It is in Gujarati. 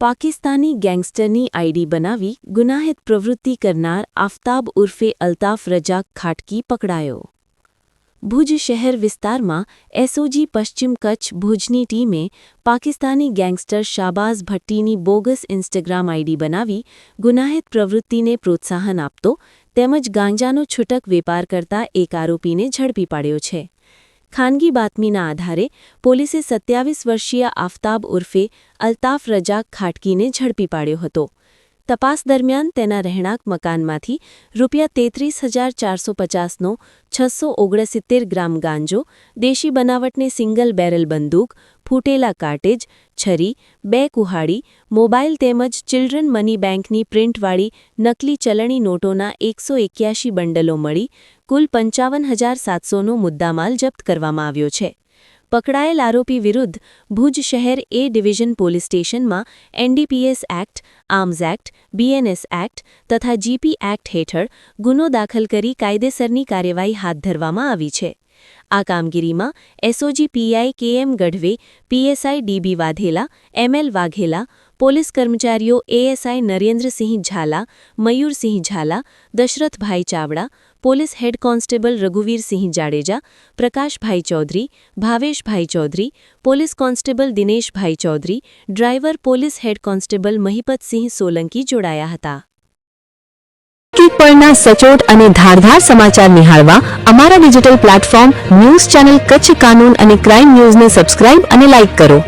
પાકિસ્તાની ગેંગસ્ટરની આઈડી બનાવી ગુનાહિત પ્રવૃત્તિ કરનાર આફતાબ ઉર્ફે અલ્તાફ રજાક ખાટકી પકડાયો. ભુજ શહેર વિસ્તારમાં એસઓજી પશ્ચિમ કચ્છ ભુજની ટીમે પાકિસ્તાની ગેંગસ્ટર શાબાઝ ભટ્ટીની બોગસ ઇન્સ્ટાગ્રામ આઈડી બનાવી ગુનાહિત પ્રવૃત્તિને પ્રોત્સાહન આપતો તેમજ ગાંજાનો છૂટક વેપાર કરતા એક આરોપીને ઝડપી પાડ્યો છે. ખાનગી બાતમીના આધારે પોલીસે સત્યાવીસ વર્ષીય આફતાબ ઉર્ફે અલ્તાફ રજાક ખાટકીને ઝડપી પાડ્યો હતો તપાસ દરમિયાન તેના રહેણાંક મકાનમાંથી રૂપિયા તેત્રીસ હજાર ચારસો પચાસનો છસો ઓગણસિત્તેર ગ્રામ ગાંજો, દેશી બનાવટને સિંગલ બેરલ બંદૂક, ફૂટેલા કાર્ટેજ, છરી, બે કુહાડી, મોબાઈલ તેમજ ચિલ્ડ્રન મની બેંકની પ્રિન્ટવાળી નકલી ચલણી નોટોના એકસો એક્યાશી બંડલો મળી કુલ પંચાવન હજાર સાતસોનો મુદ્દામાલ જપ્ત કરવામાં આવ્યો છે. પકડાયેલ આરોપી વિરુદ્ધ ભુજ શહેર એ ડિવિઝન પોલીસ સ્ટેશનમાં NDPS act, arms act, BNS act તથા જીપી એક્ટ હેઠળ ગુનો દાખલ કરી કાયદેસરની કાર્યવાહી હાથ ધરવામાં આવી છે. આ કામગીરીમાં SOG PI KM Gadhve PSI DB Vadhela ML Vaghela police કર્મચારીઓ ASI Narendrasinh Jhala, Mayursinh Jhala, Dashrathbhai Chavda, police head constable Raghuvirsinh Jadeja, Prakashbhai Chaudhari, Bhaveshbhai Chaudhari, police constable Dineshbhai Chaudhari, driver police head constable Mahipatsinh Solanki જોડાયા હતા. પરના સચોટ અને ધારધાર સમાચાર નિહાળવા અમારા digital platform news channel Kutch કાનૂન અને ક્રાઇમ ન્યૂઝને સબસ્ક્રાઇબ અને લાઇક કરો.